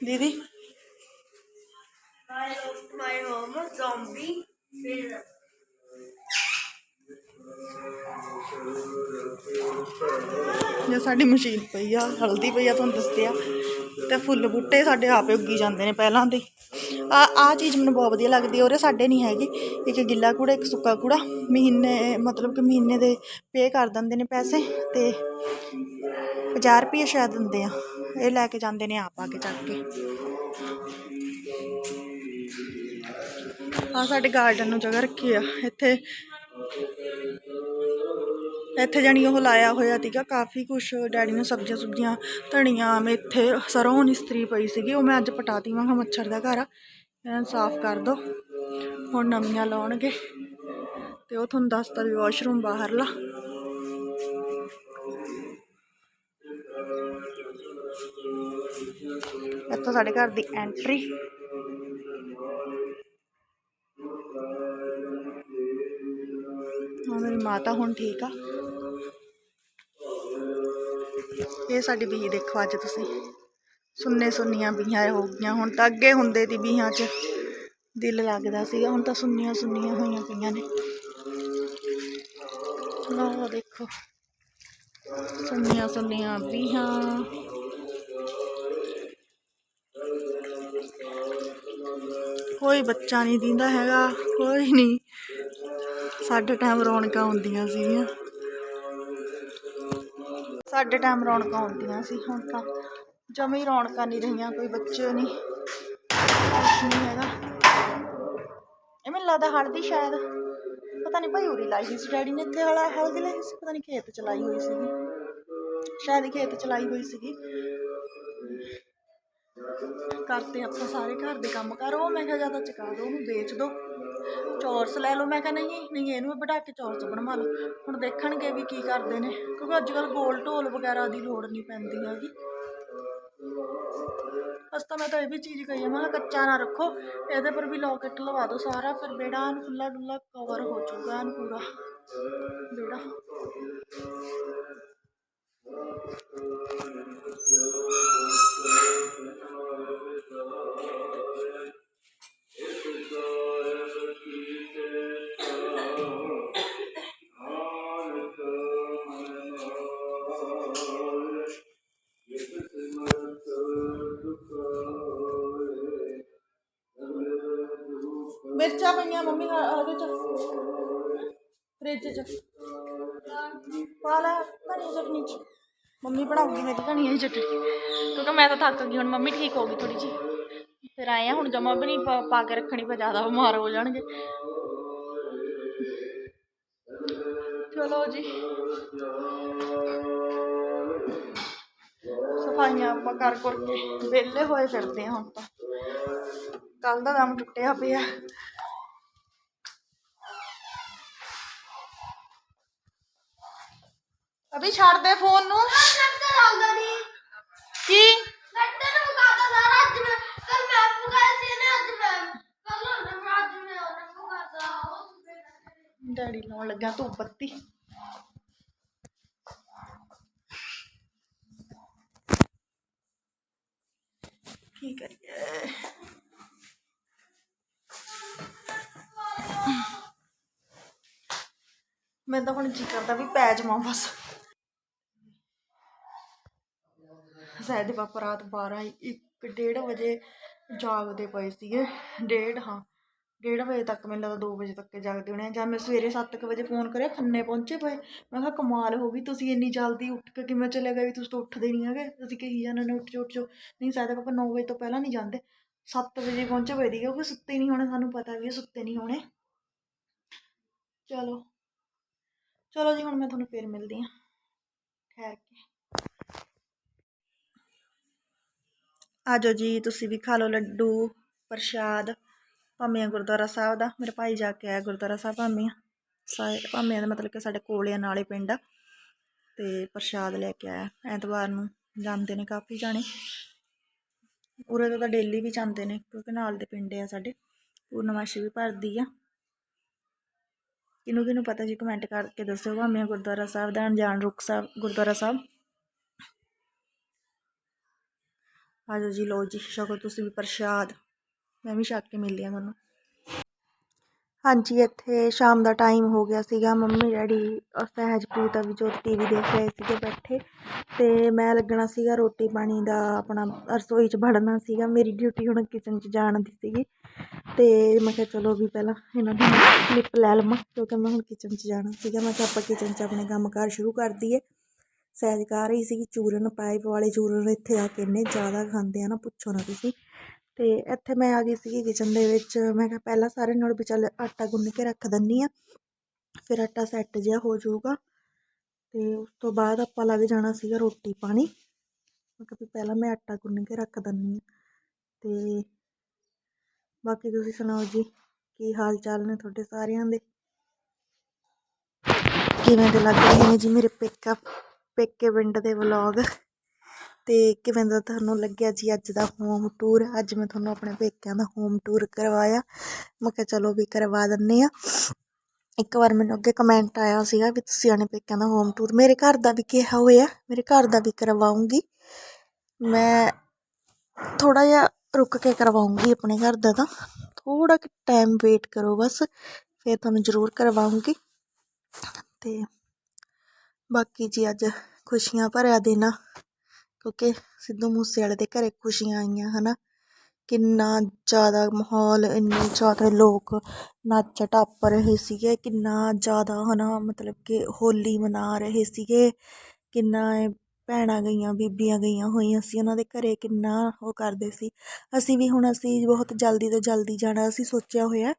ਦੀਦੀ I lost my home, zombie. ਫਿਰ ਜੇ ਸਾਡੀ ਮਸ਼ੀਨ ਪਈ ਆ ਹਲਦੀ ਪਈ ਆ ਤੁਹਾਨੂੰ ਦੱਸਿਆ ਤੇ ਫੁੱਲ ਬੂਟੇ ਸਾਡੇ ਆਪੇ ਉੱਗੀ ਜਾਂਦੇ ਨੇ ਪਹਿਲਾਂ ਦੇ ਆ ਆ ਚੀਜ਼ ਮੈਨੂੰ ਬਹੁਤ ਵਧੀਆ ਲੱਗਦੀ ਔਰ ਇਹ ਸਾਡੇ ਨਹੀਂ ਹੈਗੀ ਇੱਕ ਗਿੱਲਾ ਕੂੜਾ ਇੱਕ ਸੁੱਕਾ ਕੂੜਾ ਮਹੀਨੇ ਮਤਲਬ ਕਿ ਮਹੀਨੇ ਦੇ ਪੇ ਕਰ ਦਿੰਦੇ ਨੇ ਪੈਸੇ ਤੇ 50 ਰੁਪਏ ਸ਼ਾਇਦ ਦਿੰਦੇ ਆ ਇਹ ਲੈ ਕੇ ਜਾਂਦੇ ਨੇ ਆਪ ਆ ਕੇ ਚੱਕ ਕੇ ਆ ਸਾਡੇ ਗਾਰਡਨ ਨੂੰ ਜਗ੍ਹਾ ਰੱਖੀ ਆ। ਇੱਥੇ ਇੱਥੇ ਜਾਣੀ ਉਹ ਲਾਇਆ ਹੋਇਆ ਸੀਗਾ, ਕਾਫੀ ਕੁਛ ਡੈਡੀ ਨੇ ਸਬਜ਼ੀਆਂ ਸੁਬਜ਼ੀਆਂ, ਧਨੀਆ, ਮੇਥੇ, ਸਰੋਂ ਇਸਤਰੀ ਪਈ ਸੀਗੀ। ਉਹ ਮੈਂ ਅੱਜ ਪਟਾਤੀ, ਮੈਂ ਮੱਛਰ ਦਾ ਘਰ ਆ, ਇਹਨਾਂ ਸਾਫ਼ ਕਰ ਦੋ। ਹੁਣ ਨਵੀਆਂ ਲਾਉਣਗੇ ਤੇ ਉਹ ਤੁਹਾਨੂੰ ਦੱਸਦਾ ਵੀ ਵਾਸ਼ਰੂਮ ਬਾਹਰਲਾ ਇੱਥੋਂ ਸਾਡੇ ਘਰ ਦੀ ਐਂਟਰੀ ਹਾਂ ਮੇਰੀ ਮਾਤਾ ਹੁਣ ਠੀਕ ਆ। ਇਹ ਸਾਡੀ ਬੀਹ ਦੇਖੋ ਅੱਜ ਤੁਸੀਂ। ਸੁੰਨੇ ਸੁੰਨੀਆਂ ਬੀਹਾਂ ਹੋ ਗਈਆਂ। ਹੁਣ ਤਾਂ ਅੱਗੇ ਹੁੰਦੇ ਦੀ ਬੀਹਾਂ 'ਚ ਦਿਲ ਲੱਗਦਾ ਸੀਗਾ। ਹੁਣ ਤਾਂ ਸੁੰਨੀਆਂ ਸੁੰਨੀਆਂ ਹੋਈਆਂ ਪਈਆਂ ਨੇ। ਲਓ ਦੇਖੋ। ਸੁੰਨੀਆਂ ਸੁੰਨੀਆਂ ਬੀਹਾਂ। ਕੋਈ ਬੱਚਾ ਨਹੀਂ ਦਿੰਦਾ ਹੈਗਾ। ਕੋਈ ਨਹੀਂ। ਸਾਡੇ ਟਾਈਮ ਰੌਣਕਾਂ ਹੁੰਦੀਆਂ ਸੀਗੀਆਂ। ਸਾਡੇ ਟਾਈਮ ਰੌਣਕਾਂ ਹੁੰਦੀਆਂ ਸੀ, ਹੁਣ ਤਾਂ ਜਮੇ ਹੀ ਰੌਣਕਾਂ ਨਹੀਂ ਰਹੀਆਂ, ਕੋਈ ਬੱਚੇ ਨਹੀਂ ਕੁਛ ਨਹੀਂ ਹੈਗਾ। ਇਹ ਮੈਨੂੰ ਲੱਗਦਾ ਹਲਦੀ ਸ਼ਾਇਦ, ਪਤਾ ਨਹੀਂ ਭਾਈ ਉਰੀ ਲਾਈ ਹੋਈ ਸੀ ਡੈਡੀ ਨੇ ਇੱਥੇ ਹਲਾ ਹਲਦੀ ਲਾਈ ਸੀ, ਪਤਾ ਨਹੀਂ ਖੇਤ ਚ ਲਾਈ ਹੋਈ ਸੀਗੀ। ਸ਼ਾਇਦ ਹੀ ਖੇਤ ਚ ਲਾਈ ਹੋਈ ਸੀਗੀ। ਕਰਤੇ ਆਪਾਂ ਸਾਰੇ ਘਰ ਦੇ ਕੰਮ, ਕਰ ਉਹ, ਮੈਂ ਕਿਹਾ ਜ਼ਿਆਦਾ ਚਕਾ ਦੋ, ਉਹਨੂੰ ਵੇਚ ਦੋ। ਚੌਰਸ ਲੈ ਲਓ। ਮੈਂ ਕਿਹਾ ਨਹੀਂ ਨਹੀਂ, ਇਹਨੂੰ ਵੀ ਵਢਾ ਕੇ ਚੌਰਸ ਬਣਵਾ ਲਓ। ਹੁਣ ਦੇਖਣਗੇ ਵੀ ਕੀ ਕਰਦੇ ਨੇ, ਕਿਉਂਕਿ ਅੱਜ ਕੱਲ ਗੋਲ ਢੋਲ ਵਗੈਰਾ ਦੀ ਲੋੜ ਨਹੀਂ ਪੈਂਦੀ ਹੈਗੀ। ਬਸ ਤਾਂ ਮੈਂ ਤਾਂ ਇਹ ਵੀ ਚੀਜ਼ ਕਹੀ ਹੈ ਮੈਂ ਕਿਹਾ ਕੱਚਾ ਨਾ ਰੱਖੋ। ਇਹਦੇ ਪਰ ਵੀ ਲੋਕਟ ਲਵਾ ਦਿਓ ਸਾਰਾ, ਫਿਰ ਬੇੜਾ ਐਨ ਖੁੱਲਾ ਡੁੱਲਾ ਕਵਰ ਹੋ ਜਾਊਗਾ ਐਨ ਪੂਰਾ। ਬੇੜਾ ਕਿਉਂਕਿ ਮੈਂ ਤਾਂ ਥੱਕ ਗਈ ਹੁਣ ਮੰਮੀ ਠੀਕ ਹੋ ਗਈ ਥੋੜੀ ਜੀ ਫਿਰ ਆਏ ਆ, ਹੁਣ ਜਮਾ ਵੀ ਨਹੀਂ ਪਾ- ਪਾ ਕੇ ਰੱਖਣੀ ਪਾ ਜ਼ਿਆਦਾ ਬਿਮਾਰ ਹੋ ਜਾਣਗੇ। ਚਲੋ ਜੀ। ਸਫਾਈਆਂ ਆਪਾਂ ਕਰ ਕਰ ਕੇ, ਵਿਹਲੇ ਹੋਏ ਫਿਰਦੇ ਹਾਂ ਹੁਣ ਤਾਂ। ਕੱਲ ਦਾ ਦਮ ਟੁੱਟਿਆ ਪਿਆ। ਅਭੀ ਛੱਡ ਦੇ ਫੋਨ ਨੂੰ ਨੱਟਰ ਆਉਂਦਾ ਨਹੀਂ ਕੀ ਨੱਟਰ ਨੂੰ ਮੁਕਾਤਾ ਸਾਰਾ ਅੱਜ ਮੈਂ ਕੱਲ ਮੈਂ ਮੁਕਾਇਆ ਸੀ ਨੇ ਅੱਜ ਮੈਂ ਕੱਲ ਉਹਨੇ ਅੱਜ ਮੈਂ ਉਹਨੇ ਮੁਕਾਤਾ ਉਹ ਸੁਬੇ ਡੈਡੀ ਲਾਉਣ ਲੱਗਾ ਧੂਪ ਬੱਤੀ। ਕੀ ਕਰੀਏ? ਮੈਂ ਤਾਂ ਹੁਣ ਜੀ ਕਰਦਾ ਵੀ ਪੈ ਜਾਵਾਂ ਬਸ। ਸਾਡੇ ਪਾਪਾ ਰਾਤ 12 ਇੱਕ ਡੇਢ ਵਜੇ ਜਾਗਦੇ ਪਏ ਸੀਗੇ। ਡੇਢ, ਹਾਂ। ਡੇਢ ਵਜੇ ਤੱਕ ਮੈਨੂੰ ਲੱਗਦਾ 2 ਵਜੇ ਤੱਕ ਜਾਗਦੇ ਹੋਣੇ ਆ। ਜਦ ਮੈਂ ਸਵੇਰੇ 7 ਵਜੇ ਫੋਨ ਕਰਿਆ, ਖੰਨੇ ਪਹੁੰਚੇ ਪਏ। ਮੈਂ ਕਿਹਾ ਕਮਾਲ ਹੋ ਗਈ, ਤੁਸੀਂ ਇੰਨੀ ਜਲਦੀ ਉੱਠ ਕੇ ਕਿਵੇਂ ਚਲੇ ਗਏ ਵੀ ਤੁਸੀਂ ਤਾਂ ਉੱਠਦੇ ਨਹੀਂ ਹੈਗੇ? ਤੁਸੀਂ ਕਹੀ ਜਾਂਦੇ ਨੇ ਉੱਠ ਜਾਓ, ਉੱਠ ਜੋ ਨਹੀਂ, ਸਾਡੇ ਪਾਪਾ 9 ਵਜੇ ਤੋਂ ਪਹਿਲਾਂ ਨਹੀਂ ਜਾਂਦੇ। 7 ਵਜੇ ਪਹੁੰਚੇ ਪਏ ਸੀਗੇ ਕਿਉਂਕਿ ਸੁੱਤੇ ਨਹੀਂ ਹੋਣੇ, ਸਾਨੂੰ ਪਤਾ ਵੀ ਇਹ ਸੁੱਤੇ ਨਹੀਂ ਹੋਣੇ। ਚਲੋ ਚਲੋ ਜੀ, ਹੁਣ ਮੈਂ ਤੁਹਾਨੂੰ ਫੇਰ ਮਿਲਦੀ ਹਾਂ। ਠਹਿਰ ਕੇ। ਆਜੋ ਜੀ, ਤੁਸੀਂ ਵੀ ਖਾ ਲਓ ਲੱਡੂ, ਪ੍ਰਸ਼ਾਦ। ਭਾਮੀਆਂ ਗੁਰਦੁਆਰਾ ਸਾਹਿਬ ਦਾ, ਮੇਰੇ ਭਾਈ ਜਾ ਕੇ ਆਇਆ ਗੁਰਦੁਆਰਾ ਸਾਹਿਬ ਭਾਮੀਆਂ ਸਾਰੇ ਭਾਮੀਆਂ ਦਾ ਮਤਲਬ ਕਿ ਸਾਡੇ ਕੋਲੇ ਆ, ਨਾਲੇ ਪਿੰਡ ਆ। ਤੇ ਪ੍ਰਸ਼ਾਦ ਲੈ ਕੇ ਆਇਆ ਐਤਵਾਰ ਨੂੰ, ਜਾਂਦੇ ਨੇ ਕਾਫੀ ਜਾਣੇ। ਉਰੇ ਤੋਂ ਤਾਂ ਡੇਲੀ ਵੀ ਜਾਂਦੇ ਨੇ, ਕਿਉਂਕਿ ਨਾਲ ਦੇ ਪਿੰਡ ਆ ਸਾਡੇ, ਪੂਰਨਮਾਸ਼ੀ ਵੀ ਭਰਦੀ ਆ। ਕਿਹਨੂੰ ਕਿਹਨੂੰ ਪਤਾ ਜੀ ਕਮੈਂਟ ਕਰਕੇ ਦੱਸਿਓ, ਭਾਵੇਂ ਗੁਰਦੁਆਰਾ ਸਾਹਿਬ ਦਾ ਅਣਜਾਣ ਰੁੱਖ ਸਾਹਿਬ, ਗੁਰਦੁਆਰਾ ਸਾਹਿਬ। ਆਜੋ ਜੀ ਲੋ ਜੀ, ਛਕੋ ਤੁਸੀਂ ਵੀ ਪ੍ਰਸ਼ਾਦ। ਮੈਂ ਵੀ ਛੱਕ ਕੇ ਮਿਲਦੀ ਹਾਂ ਤੁਹਾਨੂੰ। ਹਾਂਜੀ, ਇੱਥੇ ਸ਼ਾਮ ਦਾ ਟਾਈਮ ਹੋ ਗਿਆ ਸੀਗਾ। ਮੰਮੀ, ਡੈਡੀ ਅਹ ਸਹਿਜਪ੍ਰੀਤ ਵੀ ਜੋ ਟੀਵੀ ਦੇਖ ਰਹੇ ਸੀਗੇ ਬੈਠੇ ਤੇ ਮੈਂ ਲੱਗਣਾ ਸੀਗਾ ਰੋਟੀ ਪਾਣੀ ਦਾ ਆਪਣਾ ਰਸੋਈ 'ਚ ਵੜਨਾ ਸੀਗਾ। ਮੇਰੀ ਡਿਊਟੀ ਹੁਣ ਕਿਚਨ 'ਚ ਜਾਣ ਦੀ ਸੀਗੀ ਤੇ ਮੈਂ ਕਿਹਾ ਚਲੋ ਵੀ ਪਹਿਲਾਂ ਇਹਨਾਂ ਦੀ ਕਲਿੱਪ ਲੈ ਲਵਾਂ ਕਿਉਂਕਿ ਮੈਂ ਹੁਣ ਕਿਚਨ 'ਚ ਜਾਣਾ ਸੀਗਾ। ਮੈਂ ਕਿਹਾ ਆਪਾਂ ਕਿਚਨ 'ਚ ਆਪਣੇ ਕੰਮ ਕਾਰ ਸ਼ੁਰੂ ਕਰ ਦਈਏ। ਸਹਿਜ ਕਰ ਰਹੀ ਸੀਗੀ ਚੂਰਨ, ਪਾਈਪ ਵਾਲੇ ਚੂਰਨ ਇੱਥੇ ਆ ਕੇ ਇੰਨੇ ਜ਼ਿਆਦਾ ਖਾਂਦੇ ਆ ਨਾ, ਪੁੱਛੋ ਨਾ ਤੁਸੀਂ। ਅਤੇ ਇੱਥੇ ਮੈਂ ਆ ਗਈ ਸੀਗੀ ਕਿਚਨ ਦੇ ਵਿੱਚ। ਮੈਂ ਕਿਹਾ ਪਹਿਲਾਂ ਸਾਰੇ ਨਾਲ ਵੀ ਚੱਲ ਆਟਾ ਗੁੰਨ ਕੇ ਰੱਖ ਦਿੰਦੀ ਹਾਂ ਫਿਰ ਆਟਾ ਸੈੱਟ ਜਿਹਾ ਹੋ ਜਾਊਗਾ। ਅਤੇ ਉਸ ਤੋਂ ਬਾਅਦ ਆਪਾਂ ਲੱਗ ਜਾਣਾ ਸੀਗਾ ਰੋਟੀ ਪਾਣੀ। ਮੈਂ ਕਿਹਾ ਵੀ ਪਹਿਲਾਂ ਮੈਂ ਆਟਾ ਗੁੰਨ ਕੇ ਰੱਖ ਦਿੰਦੀ ਹਾਂ ਅਤੇ ਬਾਕੀ ਤੁਸੀਂ ਸੁਣਾਓ ਜੀ, ਕੀ ਹਾਲ ਚਾਲ ਨੇ ਤੁਹਾਡੇ ਸਾਰਿਆਂ ਦੇ? ਕਿਵੇਂ ਦੇ ਲੱਗ ਰਹੇ ਨੇ ਜੀ ਮੇਰੇ ਪੇਕਾ, ਪੇਕੇ ਪਿੰਡ ਦੇ ਵਲੌਗ ਅਤੇ ਕਿਵੇਂ ਦਾ ਤੁਹਾਨੂੰ ਲੱਗਿਆ ਜੀ ਅੱਜ ਦਾ ਹੋਮ ਟੂਰ ਅੱਜ ਮੈਂ ਤੁਹਾਨੂੰ ਆਪਣੇ ਪੇਕਿਆਂ ਦਾ ਹੋਮ ਟੂਰ ਕਰਵਾਇਆ। ਮੈਂ ਕਿਹਾ ਚਲੋ ਵੀ ਕਰਵਾ ਦਿੰਨੇ ਆ। ਇੱਕ ਵਾਰ ਮੈਨੂੰ ਅੱਗੇ ਕਮੈਂਟ ਆਇਆ ਸੀਗਾ ਵੀ ਤੁਸੀਂ ਆਣੇ ਪੇਕਿਆਂ ਦਾ ਹੋਮ ਟੂਰ ਮੇਰੇ ਘਰ ਦਾ ਵੀ ਕਿਹਾ ਹੋਇਆ, ਮੇਰੇ ਘਰ ਦਾ ਵੀ ਕਰਵਾਉਂਗੀ। ਮੈਂ ਥੋੜਾ ਜਿਹਾ ਰੁਕ ਕੇ ਕਰਵਾਉਂਗੀ ਆਪਣੇ ਘਰ ਦਾ ਤਾਂ। ਥੋੜਾ ਕਿ ਟਾਈਮ ਵੇਟ ਕਰੋ ਬਸ, ਫਿਰ ਤੁਹਾਨੂੰ ਜ਼ਰੂਰ ਕਰਵਾਉਂਗੀ। ਤੇ ਬਾਕੀ ਜੀ ਅੱਜ ਖੁਸ਼ੀਆਂ ਭਰਿਆ ਦਿਨ ਆ। ਕਿਉਂਕਿ ਸਿੱਧੂ ਮੂਸੇ ਵਾਲੇ ਦੇ ਘਰੇ ਖੁਸ਼ੀਆਂ ਆਈਆਂ, ਹਨਾ? ਕਿੰਨਾ ਜ਼ਿਆਦਾ ਮਾਹੌਲ, ਇੰਨੇ ਜ਼ਿਆਦਾ ਲੋਕ ਨੱਚ ਟੱਪ ਰਹੇ ਸੀਗੇ, ਕਿੰਨਾ ਜ਼ਿਆਦਾ, ਹਨਾ? ਮਤਲਬ ਕਿ ਹੋਲੀ ਮਨਾ ਰਹੇ ਸੀਗੇ, ਕਿੰਨਾ ਇਹ ਭੈਣਾਂ ਗਈਆਂ, ਬੀਬੀਆਂ ਗਈਆਂ ਹੋਈਆਂ ਸੀ, ਉਹਨਾਂ ਦੇ ਘਰੇ ਕਿੰਨਾ ਉਹ ਕਰਦੇ ਸੀ। ਅਸੀਂ ਵੀ ਹੁਣ ਅਸੀਂ ਬਹੁਤ ਜਲਦੀ ਤੋਂ ਜਲਦੀ ਜਾਣਾ, ਅਸੀਂ ਸੋਚਿਆ ਹੋਇਆ,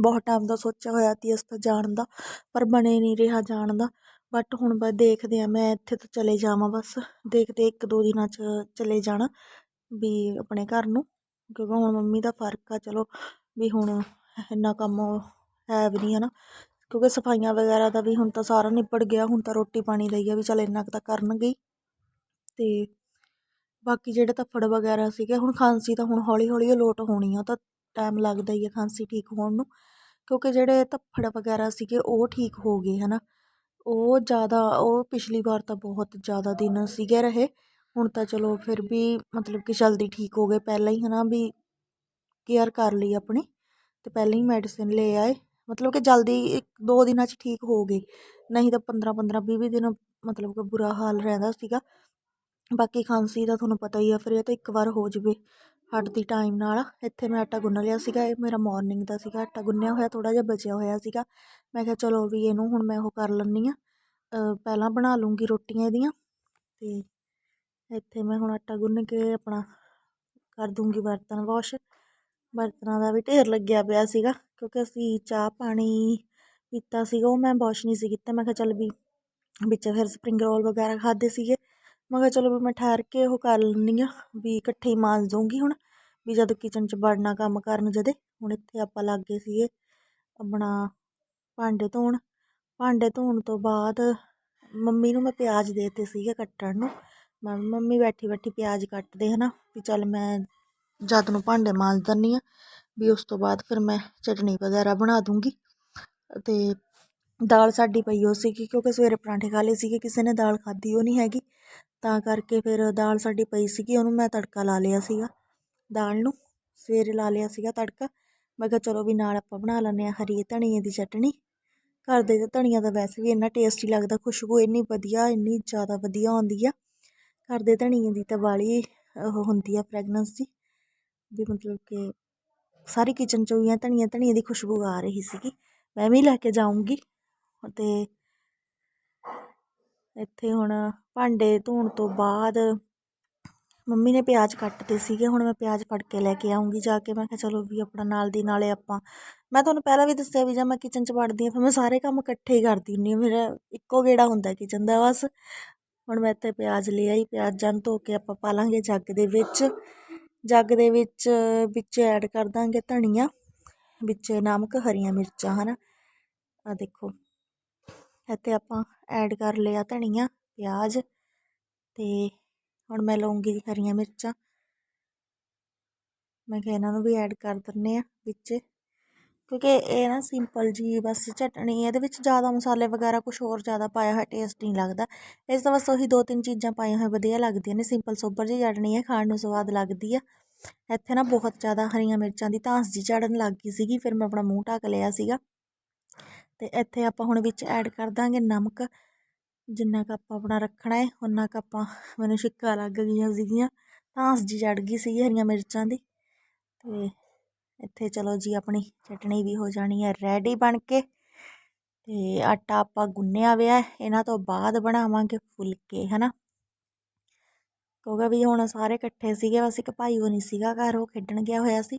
ਬਹੁਤ ਟਾਈਮ ਦਾ ਸੋਚਿਆ ਹੋਇਆ ਸੀ ਅਸੀਂ ਤਾਂ ਜਾਣ ਦਾ, ਪਰ ਬਣੇ ਨਹੀਂ ਰਿਹਾ ਜਾਣ ਦਾ। ਬਟ ਹੁਣ ਬਸ ਦੇਖਦੇ ਆ ਮੈਂ ਇੱਥੇ ਤੋਂ ਚਲੇ ਜਾਵਾਂ ਬਸ। ਦੇਖਦੇ ਇੱਕ ਦੋ ਦਿਨਾਂ 'ਚ ਚਲੇ ਜਾਣਾ ਵੀ ਆਪਣੇ ਘਰ ਨੂੰ, ਕਿਉਂਕਿ ਹੁਣ ਮੰਮੀ ਦਾ ਫ਼ਰਕ ਆ, ਚਲੋ ਵੀ ਹੁਣ ਇੰਨਾ ਕੰਮ ਹੈ ਵੀ ਨਹੀਂ ਹੈ ਨਾ ਕਿਉਂਕਿ ਸਫਾਈਆਂ ਵਗੈਰਾ ਦਾ ਵੀ ਹੁਣ ਤਾਂ ਸਾਰਾ ਨਿਬੜ ਗਿਆ, ਹੁਣ ਤਾਂ ਰੋਟੀ ਪਾਣੀ ਲਈ ਆ ਵੀ ਚੱਲ ਇੰਨਾ ਕੁ ਤਾਂ ਕਰਨਗੇ ਹੀ। ਤੇ ਬਾਕੀ ਜਿਹੜੇ ਧੱਫੜ ਵਗੈਰਾ ਸੀਗੇ, ਹੁਣ ਖਾਂਸੀ ਤਾਂ ਹੁਣ ਹੌਲੀ ਹੌਲੀ ਲੋਟ ਹੋਣੀ ਆ ਤਾਂ ਟਾਈਮ ਲੱਗਦਾ ਹੀ ਆ ਖਾਂਸੀ ਠੀਕ ਹੋਣ ਨੂੰ। ਕਿਉਂਕਿ ਜਿਹੜੇ ਧੱਫੜ ਵਗੈਰਾ ਸੀਗੇ, ਉਹ ਠੀਕ ਹੋ ਗਏ, ਹਨਾ। ਉਹ ਜ਼ਿਆਦਾ, ਉਹ ਪਿਛਲੀ ਵਾਰ ਤਾਂ ਬਹੁਤ ਜ਼ਿਆਦਾ ਦਿਨ ਸੀਗੇ ਰਹੇ। ਹੁਣ ਤਾਂ ਚਲੋ ਫਿਰ ਵੀ ਮਤਲਬ ਕਿ ਜਲਦੀ ਠੀਕ ਹੋ ਗਏ। ਪਹਿਲਾਂ ਹੀ ਹੈ ਨਾ ਵੀ ਕੇਅਰ ਕਰ ਲਈ ਆਪਣੀ ਅਤੇ ਪਹਿਲਾਂ ਹੀ ਮੈਡੀਸਿਨ ਲੈ ਆਏ। ਮਤਲਬ ਕਿ ਜਲਦੀ ਇੱਕ, ਦੋ ਦਿਨਾਂ 'ਚ ਠੀਕ ਹੋ ਗਏ। ਨਹੀਂ ਤਾਂ 15 15 20 20 ਦਿਨ ਮਤਲਬ ਕਿ ਬੁਰਾ ਹਾਲ ਰਹਿੰਦਾ ਸੀਗਾ। ਬਾਕੀ ਖਾਂਸੀ ਦਾ ਤੁਹਾਨੂੰ ਪਤਾ ਹੀ ਆ, ਫਿਰ ਇਹ ਤਾਂ ਇੱਕ ਵਾਰ ਹੋ ਜਾਵੇ। ਹਟਦੀ ਟਾਈਮ ਨਾਲ ਇੱਥੇ ਮੈਂ ਆਟਾ ਗੁੰਨ ਲਿਆ ਸੀਗਾ, ਇਹ ਮੇਰਾ ਮਾਰਨਿੰਗ ਦਾ ਸੀਗਾ, ਆਟਾ ਗੁੰਨਿਆ ਹੋਇਆ ਥੋੜਾ ਜਿਹਾ ਬਚਿਆ ਹੋਇਆ ਸੀਗਾ। ਮੈਂ ਕਿਹਾ ਚਲੋ ਵੀ ਇਹਨੂੰ ਹੁਣ ਮੈਂ ਉਹ ਕਰ ਲੈਂਦੀ ਆ ਪਹਿਲਾਂ ਬਣਾ ਲੂੰਗੀ ਰੋਟੀਆਂ ਇਹਦੀਆਂ ਤੇ ਇੱਥੇ ਮੈਂ ਹੁਣ ਆਟਾ ਗੁੰਨ ਕੇ ਆਪਣਾ ਕਰ ਦੂੰਗੀ ਬਰਤਨ ਵਾਸ਼ ਬਰਤਨਾਂ ਦਾ ਵੀ ਢੇਰ ਲੱਗਿਆ ਪਿਆ ਸੀਗਾ, ਕਿਉਂਕਿ ਅਸੀਂ ਚਾਹ ਪਾਣੀ ਪੀਤਾ ਸੀਗਾ, ਉਹ ਮੈਂ ਵਾਸ਼ ਨਹੀਂ ਸੀ ਕੀਤਾ। ਮੈਂ ਕਿਹਾ ਚੱਲ ਵੀ ਵਿੱਚ ਫਿਰ ਸਪਰਿੰਗ ਰੋਲ ਵਗੈਰਾ ਖਾਦੇ ਸੀਗੇ। ਮੈਂ ਕਿਹਾ ਚਲੋ ਵੀ ਮੈਂ ਠਹਿਰ ਕੇ ਉਹ ਕਰ ਲੈਂਦੀ ਹਾਂ ਵੀ ਇਕੱਠੇ ਹੀ ਮਾਂਜ ਦੂੰਗੀ ਹੁਣ, ਵੀ ਜਦੋਂ ਕਿਚਨ 'ਚ ਵੜਨਾ ਕੰਮ ਕਰਨ ਜਦੇ, ਹੁਣ ਇੱਥੇ ਆਪਾਂ ਲੱਗ ਗਏ ਸੀਗੇ ਆਪਣਾ ਭਾਂਡੇ ਧੋਣ। ਭਾਂਡੇ ਧੋਣ ਤੋਂ ਬਾਅਦ ਮੰਮੀ ਨੂੰ ਮੈਂ ਪਿਆਜ਼ ਦੇਤੇ ਸੀਗੇ ਕੱਟਣ ਨੂੰ। ਮੈਂ ਮੰਮੀ ਬੈਠੀ ਬੈਠੀ ਪਿਆਜ਼ ਕੱਟਦੇ ਹਨਾ, ਵੀ ਚੱਲ ਮੈਂ ਜਦ ਨੂੰ ਭਾਂਡੇ ਮਾਂਜ ਦਿੰਦੀ ਆ ਵੀ ਉਸ ਤੋਂ ਬਾਅਦ ਫਿਰ ਮੈਂ ਚਟਣੀ ਵਗੈਰਾ ਬਣਾ ਦੂੰਗੀ ਅਤੇ ਦਾਲ ਸਾਡੀ ਪਈ ਹੋ ਸੀਗੀ ਕਿਉਂਕਿ ਸਵੇਰੇ ਪਰਾਂਠੇ ਖਾ ਲਏ ਸੀਗੇ, ਕਿਸੇ ਨੇ ਦਾਲ ਖਾਧੀ ਉਹ ਨਹੀਂ ਹੈਗੀ। ਤਾਂ ਕਰਕੇ ਫਿਰ ਦਾਲ ਸਾਡੀ ਪਈ ਸੀਗੀ, ਉਹਨੂੰ ਮੈਂ ਤੜਕਾ ਲਾ ਲਿਆ ਸੀਗਾ। ਦਾਲ ਨੂੰ ਸਵੇਰੇ ਲਾ ਲਿਆ ਸੀਗਾ ਤੜਕਾ। ਮੈਂ ਕਿਹਾ ਚਲੋ ਵੀ ਨਾਲ ਆਪਾਂ ਬਣਾ ਲੈਂਦੇ ਹਾਂ ਹਰੀ ਧਨੀਏ ਦੀ ਚਟਣੀ ਘਰ ਦੇ ਧਨੀਆ ਦਾ ਵੈਸੇ ਵੀ ਇੰਨਾ ਟੇਸਟੀ ਲੱਗਦਾ, ਖੁਸ਼ਬੂ ਇੰਨੀ ਵਧੀਆ, ਇੰਨੀ ਜ਼ਿਆਦਾ ਵਧੀਆ ਆਉਂਦੀ ਆ। ਘਰ ਦੇ ਧਨੀਏ ਦੀ ਤਾਂ ਵਾਲੀ ਉਹ ਹੁੰਦੀ ਆ ਫਰੈਗਨੈਂਸ ਦੀ ਵੀ ਮਤਲਬ ਕਿ ਸਾਰੀ ਕਿਚਨ 'ਚੋਂ ਹੀ ਧਨੀਆ, ਧਨੀਏ ਦੀ ਖੁਸ਼ਬੂ ਆ ਰਹੀ ਸੀਗੀ। ਮੈਂ ਵੀ ਲੈ ਕੇ ਜਾਊਂਗੀ। ਅਤੇ ਇੱਥੇ ਹੁਣ ਭਾਂਡੇ ਧੋਣ ਤੋਂ ਬਾਅਦ ਮੰਮੀ ਨੇ ਪਿਆਜ਼ ਕੱਟਦੇ ਸੀਗੇ, ਹੁਣ ਮੈਂ ਪਿਆਜ਼ ਫੜ ਕੇ ਲੈ ਕੇ ਆਉਂਗੀ ਜਾ ਕੇ। ਮੈਂ ਕਿਹਾ ਚਲੋ ਵੀ ਆਪਣਾ ਨਾਲ ਦੀ ਨਾਲੇ ਆਪਾਂ। ਮੈਂ ਤੁਹਾਨੂੰ ਪਹਿਲਾਂ ਵੀ ਦੱਸਿਆ ਵੀ ਜਾਂ ਮੈਂ ਕਿਚਨ 'ਚ ਵੜਦੀ ਹਾਂ, ਫਿਰ ਮੈਂ ਸਾਰੇ ਕੰਮ ਇਕੱਠੇ ਹੀ ਕਰਦੀ ਹੁੰਦੀ ਹਾਂ। ਮੇਰਾ ਇੱਕੋ ਗੇੜਾ ਹੁੰਦਾ ਕਿਚਨ ਦਾ ਬਸ। ਹੁਣ ਮੈਂ ਇੱਥੇ ਪਿਆਜ਼ ਲਿਆ ਹੀ ਪਿਆਜ਼ਾਂ ਨੂੰ ਧੋ ਕੇ ਆਪਾਂ ਪਾ ਲਾਂਗੇ ਜੱਗ ਦੇ ਵਿੱਚ। ਜੱਗ ਦੇ ਵਿੱਚ ਵਿੱਚ ਐਡ ਕਰ ਦਾਂਗੇ ਧਨੀਆ, ਵਿੱਚ ਨਮਕ, ਹਰੀਆਂ ਮਿਰਚਾਂ, ਹਨ। ਆ ਦੇਖੋ, ਇੱਥੇ ਆਪਾਂ ਐਡ ਕਰ ਲਿਆ ਧਨੀਆ, ਪਿਆਜ਼ ਤੇ ਹੁਣ ਮੈਂ ਲਵਾਂਗੀ ਹਰੀਆਂ ਮਿਰਚਾਂ। ਮੈਂ ਕਿਹਾ ਇਹਨਾਂ ਨੂੰ ਵੀ ਐਡ ਕਰ ਦਿੰਨੇ ਆ ਵਿੱਚ, ਕਿਉਂਕਿ ਇਹ ਨਾ ਸਿੰਪਲ ਜੀ ਬਸ ਚਟਣੀ ਇਹਦੇ ਵਿੱਚ ਜ਼ਿਆਦਾ ਮਸਾਲੇ ਵਗੈਰਾ ਕੁਝ ਹੋਰ ਜ਼ਿਆਦਾ ਪਾਇਆ ਹੋਇਆ ਟੇਸਟ ਨਹੀਂ ਲੱਗਦਾ। ਇਸ ਤਾਂ ਬਸ ਉਹੀ ਦੋ ਤਿੰਨ ਚੀਜ਼ਾਂ ਪਾਈਆਂ ਹੋਈਆਂ ਵਧੀਆ ਲੱਗਦੀਆਂ ਨੇ, ਸਿੰਪਲ ਸੋਬਰ ਜੀ ਚਟਣੀ ਹੈ ਖਾਣ ਨੂੰ ਸਵਾਦ ਲੱਗਦੀ ਆ। ਇੱਥੇ ਨਾ ਬਹੁਤ ਜ਼ਿਆਦਾ ਹਰੀਆਂ ਮਿਰਚਾਂ ਦੀ ਧਾਂਸ ਜੀ ਝੜਨ ਲੱਗ ਗਈ ਸੀਗੀ, ਫਿਰ ਮੈਂ ਆਪਣਾ ਮੂੰਹ ਢੱਕ ਲਿਆ ਸੀਗਾ। ਤੇ ਇੱਥੇ ਆਪਾਂ ਹੁਣ ਵਿੱਚ ਐਡ ਕਰ ਦਾਂਗੇ ਨਮਕ। ਜਿੰਨਾ ਕੁ ਆਪਾਂ ਆਪਣਾ ਰੱਖਣਾ ਹੈ ਉਨਾ ਕੁ ਆਪਾਂ ਮੈਨੂੰ ਛਿੱਕਾ ਲੱਗ ਗਈਆਂ ਸੀਗੀਆਂ। ਧਾਂਸ ਜੀ ਚੜ ਗਈ ਸੀਗੀ ਹਰੀਆਂ ਮਿਰਚਾਂ ਦੀ। ਤੇ ਇੱਥੇ ਚਲੋ ਜੀ ਆਪਣੀ ਚਟਣੀ ਵੀ ਹੋ ਜਾਣੀ ਹੈ ਰੈਡੀ ਬਣ ਕੇ। ਤੇ ਆਟਾ ਆਪਾਂ ਗੁੰਨਿਆ ਵਿਆ ਇਹਨਾਂ ਤੋਂ ਬਾਅਦ ਬਣਾਵਾਂਗੇ ਫੁਲਕੇ, ਹਨਾ। ਕਿਉਂਕਿ ਵੀ ਹੁਣ ਸਾਰੇ ਇਕੱਠੇ ਸੀਗੇ, ਬਸ ਇੱਕ ਭਾਈ ਉਹ ਨਹੀਂ ਸੀਗਾ ਘਰ, ਉਹ ਖੇਡਣ ਗਿਆ ਹੋਇਆ ਸੀ।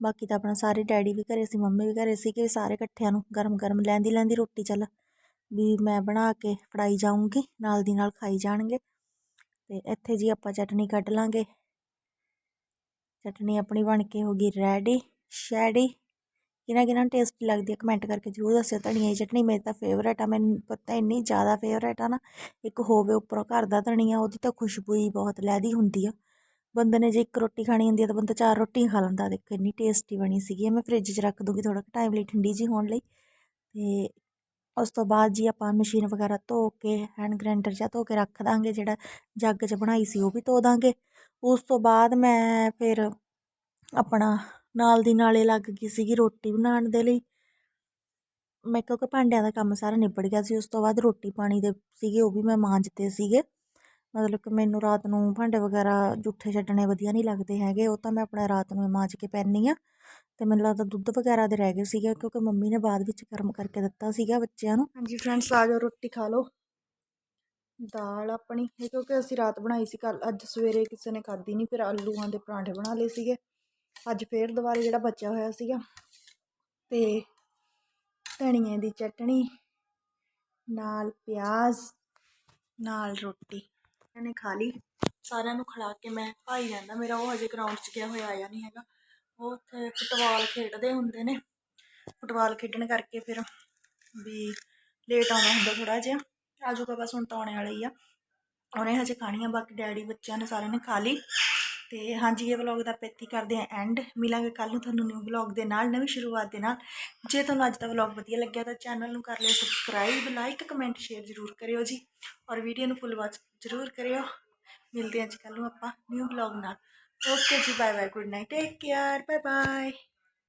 ਬਾਕੀ ਤਾਂ ਆਪਣਾ ਸਾਰੇ ਡੈਡੀ ਵੀ ਘਰੇ ਸੀ, ਮੰਮੀ ਵੀ ਘਰੇ ਸੀ ਕਿ ਸਾਰੇ ਇਕੱਠਿਆਂ ਨੂੰ ਗਰਮ ਗਰਮ ਲੈਂਦੀ ਲੈਂਦੀ ਰੋਟੀ ਚੱਲ, ਵੀ ਮੈਂ ਬਣਾ ਕੇ ਫੜਾਈ ਜਾਊਂਗੀ, ਨਾਲ ਦੀ ਨਾਲ ਖਾਈ ਜਾਣਗੇ, ਤੇ ਇੱਥੇ ਜੀ ਆਪਾਂ ਚਟਨੀ ਕੱਢ ਲਾਂਗੇ। ਚਟਨੀ ਆਪਣੀ ਬਣ ਕੇ ਹੋ ਗਈ ਰੈਡੀ ਸ਼ੈਡੀ ਕਿਹਨਾਂ ਕਿਹਨਾਂ ਟੇਸਟੀ ਲੱਗਦੀ ਹੈ ਕਮੈਂਟ ਕਰਕੇ ਜ਼ਰੂਰ ਦੱਸਿਓ, ਧਨੀਆ ਦੀ ਚਟਨੀ ਮੇਰੀ ਤਾਂ ਫੇਵਰੇਟ ਆ, ਮੈਨੂੰ ਪਤਾ ਇੰਨੀ ਜ਼ਿਆਦਾ ਫੇਵਰੇਟ ਆ ਨਾ, ਇੱਕ ਹੋਵੇ ਉੱਪਰੋਂ ਘਰ ਦਾ ਧਨੀਆ, ਉਹਦੀ ਤਾਂ ਖੁਸ਼ਬੂ ਹੀ ਬਹੁਤ ਲਹਿਦੀ ਹੁੰਦੀ ਆ। ਬੰਦੇ ਨੇ ਜੇ ਇੱਕ ਰੋਟੀ ਖਾਣੀ ਹੁੰਦੀ ਹੈ ਤਾਂ ਬੰਦਾ ਚਾਰ ਰੋਟੀਆਂ ਖਾ ਲੈਂਦਾ। ਦੇਖੋ, ਇੰਨੀ ਟੇਸਟੀ ਬਣੀ ਸੀਗੀ ਮੈਂ ਫ੍ਰਿਜ 'ਚ ਰੱਖ ਦੂੰਗੀ ਥੋੜਾ ਟਾਈਮ ਲਈ, ਠੰਡੀ ਜੀ ਹੋਣ ਲਈ। ਤੇ ਉਸ ਤੋਂ ਬਾਅਦ ਜੀ ਆਪਾਂ ਮਸ਼ੀਨ ਵਗੈਰਾ ਧੋ ਕੇ ਹੈਂਡ ਗ੍ਰੈਂਡਰ ਜਾਂ ਧੋ ਕੇ ਰੱਖ ਦਾਂਗੇ, ਜਿਹੜਾ ਜੱਗ 'ਚ ਬਣਾਈ ਸੀ ਉਹ ਵੀ ਧੋ ਦਾਂਗੇ। ਉਸ ਤੋਂ ਬਾਅਦ ਮੈਂ ਫਿਰ ਆਪਣਾ ਨਾਲ ਦੀ ਨਾਲੇ ਲੱਗ ਗਈ ਸੀਗੀ ਰੋਟੀ ਬਣਾਉਣ ਦੇ ਲਈ। ਮੈਂ ਕਿਉਂਕਿ ਭਾਂਡਿਆਂ ਦਾ ਕੰਮ ਸਾਰਾ ਨਿਬੜ ਗਿਆ ਸੀ, ਉਸ ਤੋਂ ਬਾਅਦ ਰੋਟੀ ਪਾਣੀ ਦੇ ਸੀਗੇ, ਉਹ ਵੀ ਮੈਂ ਮਾਂਜਤੇ ਸੀਗੇ। ਮਤਲਬ ਕਿ ਮੈਨੂੰ ਰਾਤ ਨੂੰ ਭਾਂਡੇ ਵਗੈਰਾ, ਜੂਠੇ ਛੱਡਣੇ ਵਧੀਆ ਨਹੀਂ ਲੱਗਦੇ ਹੈਗੇ। ਉਹ ਤਾਂ ਮੈਂ ਆਪਣਾ ਰਾਤ ਨੂੰ ਮਾਂਜ ਕੇ ਪੈਂਦੀ ਆ ਤੇ ਮੈਨੂੰ ਲੱਗਦਾ ਦੁੱਧ ਵਗੈਰਾ ਦੇ ਰਹਿ ਗਏ ਸੀਗੇ, ਕਿਉਂਕਿ ਮੰਮੀ ਨੇ ਬਾਅਦ ਵਿੱਚ ਗਰਮ ਕਰਕੇ ਦਿੱਤਾ ਸੀਗਾ ਬੱਚਿਆਂ ਨੂੰ। ਹਾਂਜੀ ਫਰੈਂਡਸ ਆ ਜਾਓ, ਰੋਟੀ ਖਾ ਲਓ। ਦਾਲ ਆਪਣੀ, ਇਹ ਕਿਉਂਕਿ ਅਸੀਂ ਰਾਤ ਬਣਾਈ ਸੀ ਕੱਲ ਅੱਜ ਸਵੇਰੇ ਕਿਸੇ ਨੇ ਖਾਧੀ ਨਹੀਂ, ਫਿਰ ਆਲੂਆਂ ਦੇ ਪਰਾਂਠੇ ਬਣਾ ਲਏ ਸੀਗੇ। ਅੱਜ ਫੇਰ ਦੁਬਾਰੇ ਜਿਹੜਾ ਬਚਿਆ ਹੋਇਆ ਸੀਗਾ, ਤੇ ਧਨੀਏ ਦੀ ਚਟਣੀ, ਨਾਲ ਪਿਆਜ਼, ਨਾਲ ਰੋਟੀ। ਇਹਨੇ ਖਾ ਲਈ। ਸਾਰਿਆਂ ਨੂੰ ਖਿਲਾ ਕੇ ਮੈਂ ਭਾਈ ਰਹਿੰਦਾ। ਮੇਰਾ ਉਹ ਹਜੇ ਗਰਾਊਂਡ 'ਚ ਗਿਆ ਹੋਇਆ, ਆਇਆ ਨਹੀਂ ਹੈਗਾ। ਉਹ ਉੱਥੇ ਫੁੱਟਬਾਲ ਖੇਡਦੇ ਹੁੰਦੇ ਨੇ। ਫੁੱਟਬਾਲ ਖੇਡਣ ਕਰਕੇ ਫਿਰ ਵੀ ਲੇਟ ਆਉਣਾ ਹੁੰਦਾ ਥੋੜਾ ਜਿਹਾ। ਆਜੂਗਾ ਬਸ ਹੁਣ ਤਾਂ ਆਉਣੇ ਵਾਲਾ ਹੀ ਆ। ਉਹਨੇ ਹਜੇ ਖਾਣੀ ਆ ਬਾਕੀ ਡੈਡੀ ਬੱਚਿਆਂ ਨੇ ਸਾਰਿਆਂ ਨੇ ਖਾ ਲਈ। ਤੇ ਹਾਂਜੀ, ਇਹ ਵਲੌਗ ਦਾ ਆਪਾਂ ਇੱਥੇ ਕਰਦੇ ਆ ਐਂਡ ਮਿਲਾਂਗੇ ਕੱਲ ਨੂੰ ਤੁਹਾਨੂੰ ਨਿਊ ਵਲੌਗ ਦੇ ਨਾਲ, ਨਵੀਂ ਸ਼ੁਰੂਆਤ ਦੇ ਨਾਲ। ਜੇ ਤੁਹਾਨੂੰ ਅੱਜ ਦਾ ਵਲੌਗ ਵਧੀਆ ਲੱਗਿਆ ਤਾਂ ਚੈਨਲ ਨੂੰ ਕਰ ਲਿਓ ਸਬਸਕ੍ਰਾਈਬ ਲਾਈਕ ਕਮੈਂਟ ਸ਼ੇਅਰ ਜ਼ਰੂਰ ਕਰਿਓ ਜੀ। ਔਰ ਵੀਡੀਓ ਨੂੰ ਫੁੱਲ ਵਾਚ ਜ਼ਰੂਰ ਕਰਿਓ। ਮਿਲਦੇ ਹਾਂ ਅੱਜ ਕੱਲ ਨੂੰ ਆਪਾਂ ਨਿਊ ਵਲੌਗ ਨਾਲ। ਓਕੇ ਜੀ bye bye good night take care bye bye